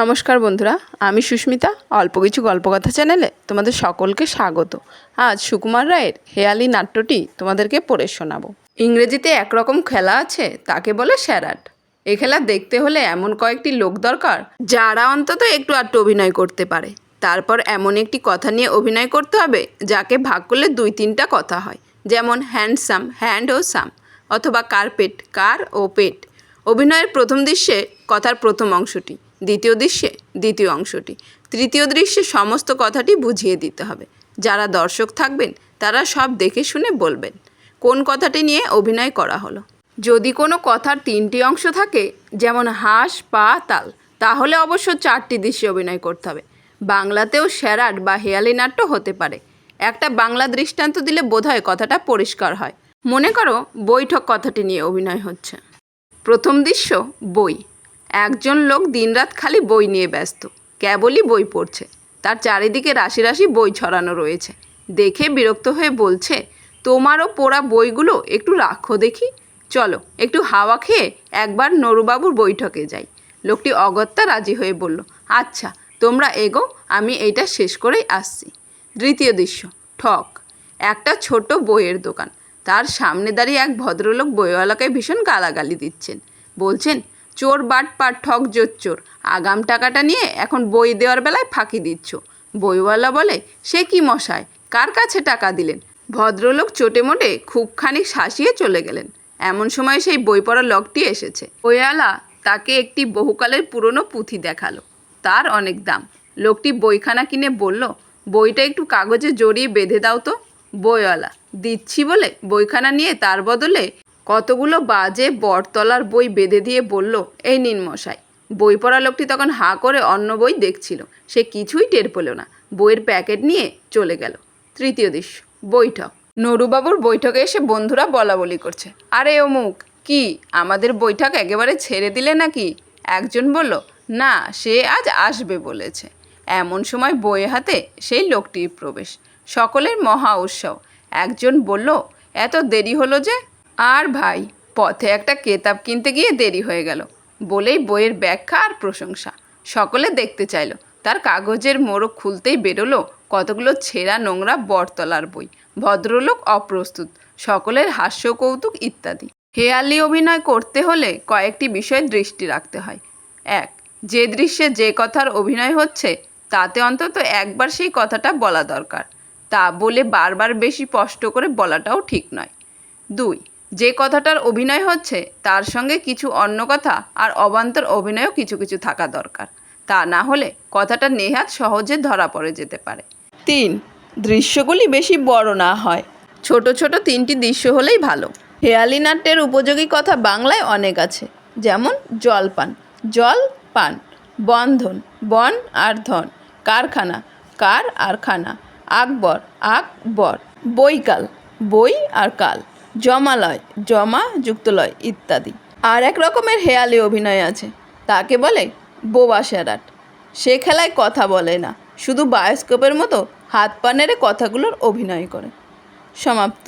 নমস্কার বন্ধুরা, আমি সুস্মিতা, অল্প কিছু গল্পকথা চ্যানেলে তোমাদের সকলকে স্বাগত। আজ সুকুমার রায়ের হেয়ালি নাট্যটি তোমাদেরকে পড়ে শোনাবো। ইংরেজিতে একরকম খেলা আছে, তাকে বলে স্যারাট। এ খেলা দেখতে হলে এমন কয়েকটি লোক দরকার, যারা অন্তত একটু আধটু অভিনয় করতে পারে। তারপর এমন একটি কথা নিয়ে অভিনয় করতে হবে, যাকে ভাগ করলে দুই তিনটা কথা হয়। যেমন, হ্যান্ডসাম হ্যান্ড ও সাম অথবা কার্পেট কার ও পেট অভিনয়ের প্রথম দৃশ্যে কথার প্রথম অংশটি। দ্বিতীয় দৃশ্যে দ্বিতীয় অংশটি। তৃতীয় দৃশ্যে সমস্ত কথাটি বুঝিয়ে দিতে হবে। যারা দর্শক থাকবেন, তারা সব দেখে শুনে বলবেন, কোন কথাটি নিয়ে অভিনয় করা হলো। যদি কোনো কথার তিনটি অংশ থাকে, যেমন হাঁস, পা, তাল, তাহলে অবশ্য চারটি দৃশ্যে অভিনয় করতে হবে। বাংলাতেও স্যারাট বা হেয়ালি নাট্য হতে পারে। একটা বাংলা দৃষ্টান্ত দিলে বোধহয় কথাটা পরিষ্কার হয়। মনে করো বৈঠক কথাটি নিয়ে অভিনয় হচ্ছে। প্রথম দৃশ্য বই। একজন লোক দিনরাত খালি বই নিয়ে ব্যস্ত, কেবলই বই পড়ছে। তার চারিদিকে রাশি রাশি বই ছড়ানো রয়েছে। দেখে বিরক্ত হয়ে বলছে, তোমারও পড়া বইগুলো একটু রাখো দেখি। চলো, একটু হাওয়া খেয়ে একবার নরুবাবুর বৈঠকে যাই। লোকটি অগত্যা রাজি হয়ে বলল আচ্ছা তোমরা এগো, আমি এইটা শেষ করেই আসছি। দ্বিতীয় দৃশ্য, ঠক, একটা ছোট বইয়ের দোকান। তার সামনে দাঁড়িয়ে এক ভদ্রলোক বইওয়ালাকে ভীষণ গালাগালি দিচ্ছেন। বলছেন চোর, বাট পাট, ঠক, জোর, চোর। আগাম টাকাটা নিয়ে এখন বই দেওয়ার বেলায় ফাঁকি দিচ্ছ। বইওয়ালা বলে, সে কি মশায়? কার কাছে টাকা দিলেন? ভদ্রলোক চোটে মোটে খুব খানিক শাসিয়ে চলে গেলেন। এমন সময় সেই বই পড়া লোকটি এসেছে। বইওয়ালা তাকে একটি বহুকালের পুরনো পুঁথি দেখাল। তার অনেক দাম। লোকটি বইখানা কিনে বলল, বইটা একটু কাগজে জড়িয়ে বেঁধে দাও তো। বইওয়ালা, দিচ্ছি বলে বইখানা নিয়ে তার বদলে কতগুলো বাজে বটতলার বই বেঁধে দিয়ে বলল, এই নিন মশাই। বই পড়া লোকটি তখন হাঁ করে অন্য বই দেখছিল। সে কিছুই টের পেল না। বইয়ের প্যাকেট নিয়ে চলে গেল। তৃতীয় দৃশ্য বৈঠক। নরুবাবুর বৈঠকে এসে বন্ধুরা বলা বলি করছে। আরে অমুক, কি, আমাদের বৈঠক একেবারে ছেড়ে দিলে নাকি? একজন বলল, না, সে আজ আসবে, বলেছে। এমন সময় বইয়ে হাতে সেই লোকটির প্রবেশ। সকলের মহা উৎসব একজন বলল, এত দেরি হলো যে আর ভাই, পথে একটা কেতাব কিনতে গিয়ে দেরি হয়ে গেল। বলেই বইয়ের ব্যাখ্যা আর প্রশংসা। সকলে দেখতে চাইলো। তার কাগজের মোড়ক খুলতেই বেরোলো কতগুলো ছেঁড়া নোংরা বটতলার বই। ভদ্রলোক অপ্রস্তুত। সকলের হাস্য কৌতুক ইত্যাদি। হেয়ালি অভিনয় করতে হলে কয়েকটি বিষয়ে দৃষ্টি রাখতে হয়। এক, যে দৃশ্যে যে কথার অভিনয় হচ্ছে, তাতে অন্তত একবার সেই কথাটা বলা দরকার। তা বলে বারবার বেশি স্পষ্ট করে বলাটাও ঠিক নয়। দুই যে কথাটার অভিনয় হচ্ছে তার সঙ্গে কিছু অন্য কথা আর অবান্তর অভিনয়ও কিছু কিছু থাকা দরকার। তা না হলে কথাটা নেহাত সহজে ধরা পড়ে যেতে পারে। তিন দৃশ্যগুলি বেশি বড় না হয়। ছোট ছোট তিনটি দৃশ্য হলেই ভালো। হেয়ালি নাট্যের উপযোগী কথা বাংলায় অনেক আছে। যেমন জলপান। জল পান। বন্ধন। বন আর ধন। কারখানা। কার আর খানা। আকবর। আকবর। বইকাল বই আর কাল। জমালয়, জমা, যুক্তলয় ইত্যাদি। আর এক রকমের হেয়ালি অভিনয় আছে, তাকে বলে বোবা স্যারাট সে খেলায় কথা বলে না, শুধু বায়োস্কোপের মতো হাত পা নেড়ে কথাগুলোর অভিনয় করে। সমাপ্ত।